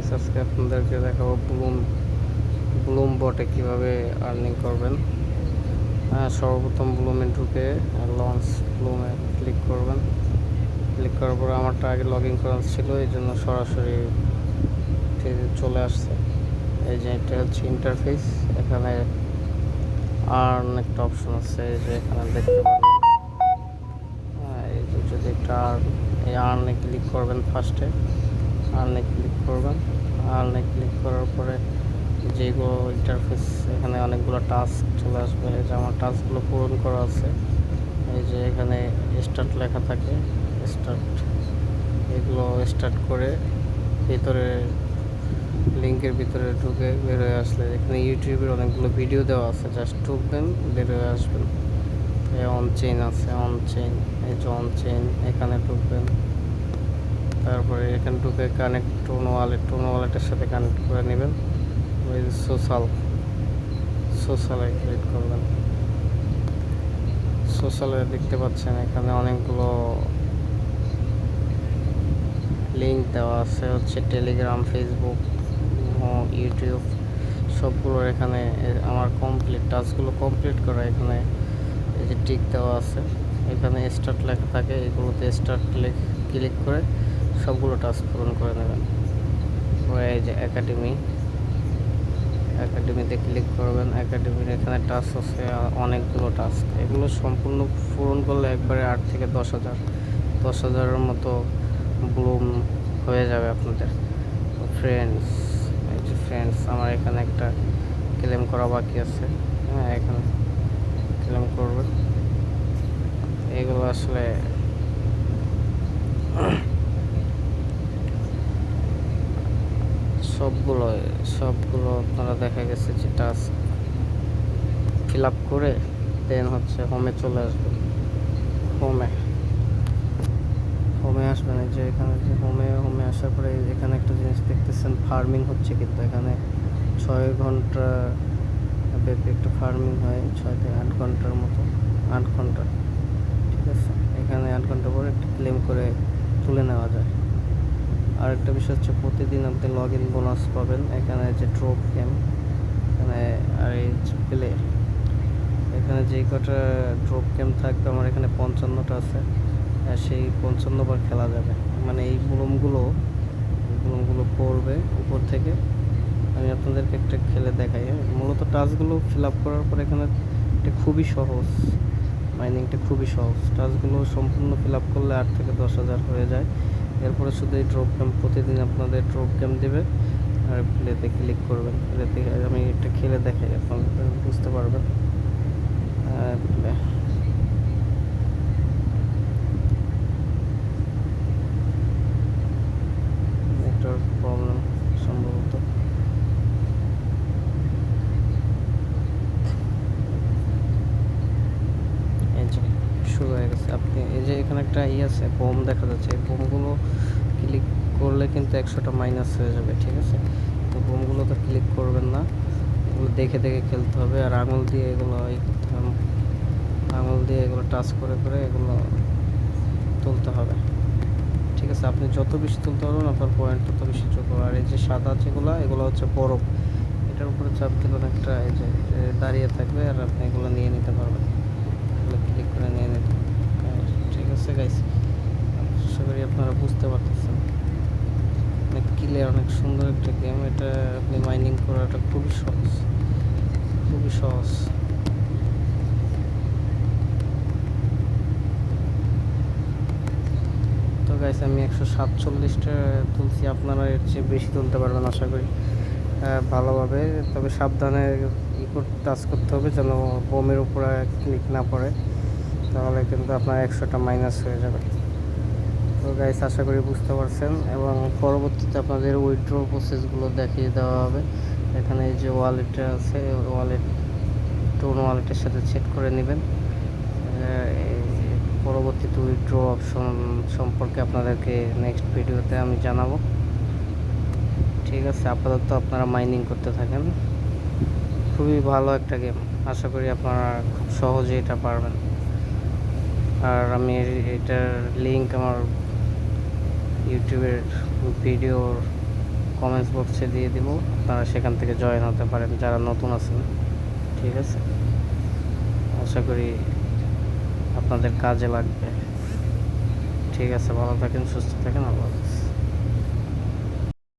Guys আজকে আপনাদেরকে দেখাবো ব্লুম ব্লুম বটে কীভাবে আর্নিং করবেন। সর্বপ্রথম ব্লুমে ঢুকে লঞ্চ ব্লুমে ক্লিক করবেন। ক্লিক করার পর আমারটা আগে লগ ইন করা ছিল এই জন্য সরাসরি চলে আসছে। এই যে এটা হচ্ছে ইন্টারফেস এখানে আর্ন একটা অপশন আছে এই যে এখানে দেখতে পারবেন হ্যাঁ, এই যে যদি একটা আর্ন এই আর্নে ক্লিক করবেন ফার্স্টে আর্নে ক্লিক করবেন। আর্নে ক্লিক করার পরে যেগুলো ইন্টারফেস এখানে অনেকগুলো টাস্ক চলে আসবে। এই যে আমার টাস্কগুলো পূরণ করা আছে। এই যে এখানে স্টার্ট লেখা থাকে স্টার্ট এগুলো স্টার্ট করে ভিতরে লিঙ্কের ভিতরে ঢুকে বের হয়ে আসলে। এখানে ইউটিউবের অনেকগুলো ভিডিও দেওয়া আছে। জাস্ট ঢুকবেন বের হয়ে আসবেন। অন চেইন আছে অন চেইন এই যে অন চেইন এখানে ঢুকবেন তারপরে এখান ঢুকে কানেক্ট টোন ওয়ালেট টোন ওয়ালেটের সাথে কানেক্ট করে নেবেন। সোশ্যাল সোশ্যালে ক্লিক করবেন। সোশ্যালে দেখতে পাচ্ছেন এখানে অনেকগুলো লিঙ্ক দেওয়া আছে, হচ্ছে টেলিগ্রাম ফেসবুক ইউটিউব সবগুলোর এখানে আমার কমপ্লিট টাস্কগুলো কমপ্লিট করা এখানে এই যে টিক দেওয়া আছে। এখানে স্টার্ট লেখা থাকে, এগুলোতে স্টার্ট ক্লিক করে সবগুলো টাস্ক পূরণ করে নেবেন। যে একাডেমি একাডেমিতে ক্লিক করবেন। একাডেমির এখানে টাস্ক আছে, অনেকগুলো টাস্ক এগুলো সম্পূর্ণ পূরণ করলে একবারে আট থেকে দশ হাজার। দশ হাজারের মতো ব্লুম হয়ে যাবে আপনাদের। ফ্রেন্ডস এই যে ফ্রেন্ডস আমার এখানে একটা ক্লেম করা বাকি আছে। হ্যাঁ এখানে ক্লেম করবেন। এগুলো আসলে সবগুলো সবগুলো আপনারা দেখা গেছে যে টাস্ক ফিল আপ করে দেন হচ্ছে হোমে চলে আসবেন হোমে হোমে আসবেন যে এখানে যে হোমে হোমে আসার পরে এখানে একটা জিনিস দেখতেছেন ফার্মিং হচ্ছে কিন্তু এখানে ছয় ঘণ্টা ব্যাপী একটা ফার্মিং হয়, ছয় থেকে আট ঘণ্টার মতো, আট ঘণ্টা। ঠিক আছে? এখানে আট ঘণ্টা পরে একটা ক্লেম করে তুলে নেওয়া যায়। আর একটা বিষয় হচ্ছে প্রতিদিন আপনি লগ ইন বোনাস পাবেন। এখানে যে ড্রপ গেম এখানে আর এই প্লে এখানে যেই কটা ড্রপ গেম থাকবে, আমার এখানে পঞ্চান্নটা আছে। সেই পঞ্চান্নবার খেলা যাবে। মানে এই বুলুমগুলো বুলুমগুলো পড়বে উপর থেকে। আমি আপনাদেরকে একটা খেলে দেখাই হ্যাঁ। মূলত টাচগুলো ফিল আপ করার পর এখানে এটা খুবই সহজ। মাইনিংটা খুবই সহজ। টাচগুলো সম্পূর্ণ ফিল আপ করলে আট থেকে দশ হাজার হয়ে যায়। এরপরে শুধু এই ড্রপ গেম প্রতিদিন আপনাদের ড্রপ গেম দেবে। আর প্লেতে ক্লিক করবেন। প্লেতে আমি একটা খেলে দেখাই আপনাদের বুঝতে পারবেন আর play। নেটওয়ার্ক প্রবলেম সম্ভবত এই যে শুরু হয়ে গেছে আপনি এই একটা ই আছে, বোম দেখা যাচ্ছে। বোমগুলো ক্লিক করলে কিন্তু একশোটা মাইনাস হয়ে যাবে, ঠিক আছে? তো বোমগুলো তো ক্লিক করবেন না। এগুলো দেখে দেখে খেলতে হবে আর আঙুল দিয়ে এগুলো ই করতে হবে। আঙুল দিয়ে এগুলো টাচ করে করে এগুলো তুলতে হবে। ঠিক আছে, আপনি যত বেশি তুলতে পারবেন আপনার পয়েন্ট তত বেশি হবে। আর এই যে সাদা যেগুলো, এগুলো হচ্ছে বরফ। এটার উপরে চাপ দিলেন একটা এই যে দাঁড়িয়ে থাকবে আর আপনি এগুলো নিয়ে নিতে পারবেন। এগুলো ক্লিক করে নিয়ে নিতে। আছে গাইস আশা করি আপনারা বুঝতে পারতেছেন। অনেক ক্লিয়ার অনেক সুন্দর একটা গেম এটা আপনি মাইনিং করাটা খুবই সহজ। খুবই সহজ। তো গাইস আমি একশো সাতচল্লিশটা তুলছি। আপনারা এর চেয়ে বেশি তুলতে পারবেন, আশা করি। ভালোভাবে। তবে সাবধানে ই টাচ করতে হবে যেন বোমের উপরে ক্লিক না পড়ে। তাহলে কিন্তু আপনার একশোটা মাইনাস হয়ে যাবে। তো গাইস আশা করি বুঝতে পারছেন এবং পরবর্তীতে আপনাদের উইথড্র প্রসেসগুলো দেখিয়ে দেওয়া হবে। এখানে এই যে ওয়ালেটটা আছে ওয়ালেট টোন ওয়ালেটের সাথে সেট করে নেবেন। পরবর্তীতে উইথড্র অপশন সম্পর্কে আপনাদেরকে নেক্সট ভিডিওতে আমি জানাব। ঠিক আছে, আপাতত আপনারা মাইনিং করতে থাকেন। খুবই ভালো একটা গেম আশা করি আপনারা খুব সহজে এটা পারবেন। আর আমি এটার লিঙ্ক আমার ইউটিউবের ভিডিওর কমেন্টস বক্সে দিয়ে দিব। আপনারা সেখান থেকে জয়েন হতে পারেন, যারা নতুন আছেন। ঠিক আছে? আশা করি আপনাদের কাজে লাগবে। ঠিক আছে, ভালো থাকেন, সুস্থ থাকেন হাফেজ।